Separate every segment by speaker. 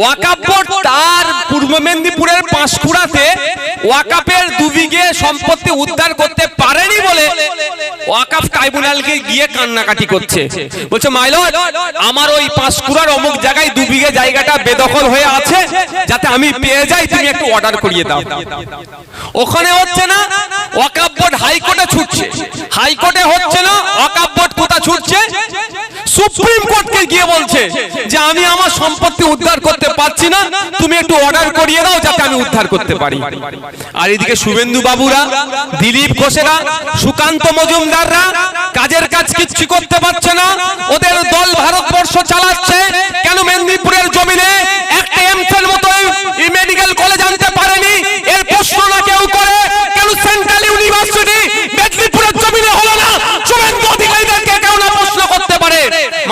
Speaker 1: ওয়াকাপ বোর্ড তার পূর্ব মেদিনীপুরের পাঁশকুড়াতে ওয়াকাপের সম্পত্তি উদ্ধার করতে পারেনি বলে গিয়ে কান্নাকাটি করছে। বলছে আমার ওই পাঁশকুড়ার অমুক জায়গায় দু বিঘে জায়গাটা বেদখল হয়ে আছে, যাতে আমি পেয়ে যাই, তুমি একটু অর্ডার করিয়ে দাও। ওখানে হচ্ছে না, ওয়াকাপ বোর্ড হাইকোর্টে ছুটছে। হাইকোর্টে হচ্ছে না, ওয়াকাপ বোর্ড কোথা ছুটছে? সুপ্রিম কোর্টকে গিয়ে বলছে যে আমি আমার সম্পত্তি উদ্ধার করতে পারছি না, তুমি একটু অর্ডার করিয়ে দাও যাতে আমি উদ্ধার করতে পারি। আর এদিকে শুভেন্দু বাবুরা, দিলীপ ঘোষেরা, সুকান্ত মজুমদাররা, কাজের কাজ কিচ্ছু করতে পারছে না ওদের দল ভারতবর্ষ চালাচ্ছে কেন মেদিনীপুরের জমিনে একটা এমসের মতো মেডিকেল কলেজ আনতে পারেনি এর প্রশ্ন না কেউ করে কেন সেন্ট্রাল ইউনিভার্সিটি মেদিনীপুরের জমিনে হলো না শুভেন্দু অধিকারীদেরকে কেউ না প্রশ্ন করতে পারে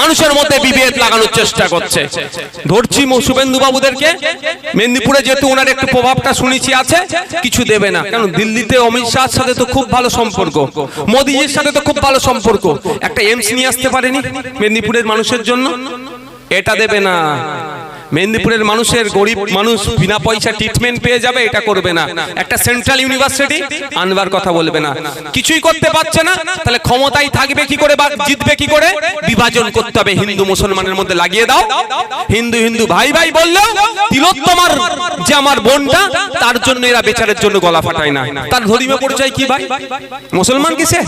Speaker 1: মানুষের মধ্যে বিভেদ লাগানোর চেষ্টা করছে। ধরছি শুভেন্দু বাবুদেরকে। মেদিনীপুরে যেহেতু ওনার একটু প্রভাবটা শুনেছি আছে, কিছু দেবে না। কেন, দিল্লিতে অমিত শাহর সাথে তো খুব ভালো সম্পর্ক। মোদিজির সাথে তো খুব ভালো সম্পর্ক। একটা এমস নিয়ে আসতে পারেনি মেদিনীপুরের মানুষের জন্য? এটা দেবে না। মেদিনীপুরের মানুষের গরিব মানুষ বিনা পয়সা ট্রিটমেন্ট পেয়ে যাবে, এটা করবে না। একটা সেন্ট্রাল ইউনিভার্সিটি আনবার কথা বলবে না। কিছুই করতে পারছে না, তাহলে ক্ষমতায় থাকবে কি করে বা জিতবে কি করে? বিভাজন করতে হবে, হিন্দু মুসলমানের মধ্যে লাগিয়ে দাও। হিন্দু হিন্দু ভাই ভাই বলল তিলোত্তমার যে আমার বোনটা, তার জন্য এরা বেচারের জন্য গলা ফাটায় না। তার ধর্মীয় পরিচয় কি ভাই? মুসলমান কিসে